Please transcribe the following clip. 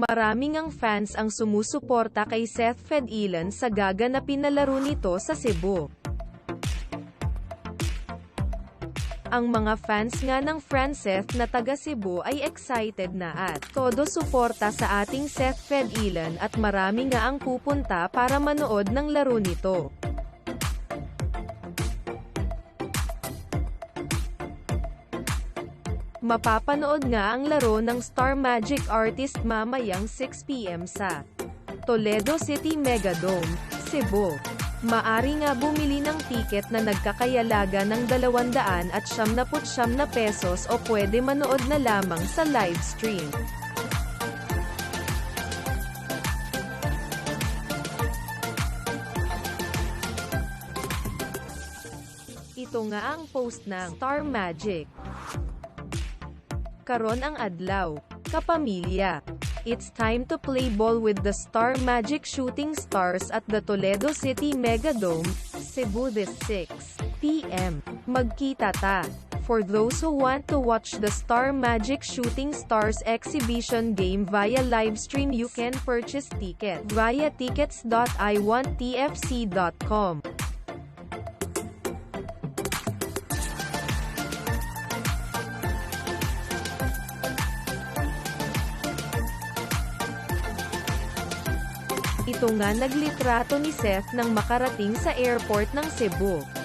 Maraming ang fans ang sumusuporta kay Seth Fedilan sa gaganapin na laro nito sa Cebu. Ang mga fans nga ng Franceth na taga Cebu ay excited na at todo suporta sa ating Seth Fedilan at marami nga ang pupunta para manood ng laro nito. Mapapanood nga ang laro ng Star Magic Artist mamayang 6pm sa Toledo City Megadome, Cebu. Maari nga bumili ng tiket na nagkakayalaga ng 200 at 79 na pesos o pwede manood na lamang sa live stream. Ito nga ang post ng Star Magic. Karon ang adlaw, kapamilya. It's time to play ball with the Star Magic Shooting Stars at the Toledo City Megadome, Cebu this 6 p.m. Magkita ta. For those who want to watch the Star Magic Shooting Stars exhibition game via live stream you can purchase ticket via tickets.iwanttfc.com. Ito nga naglitrato ni Seth nang makarating sa airport ng Cebu.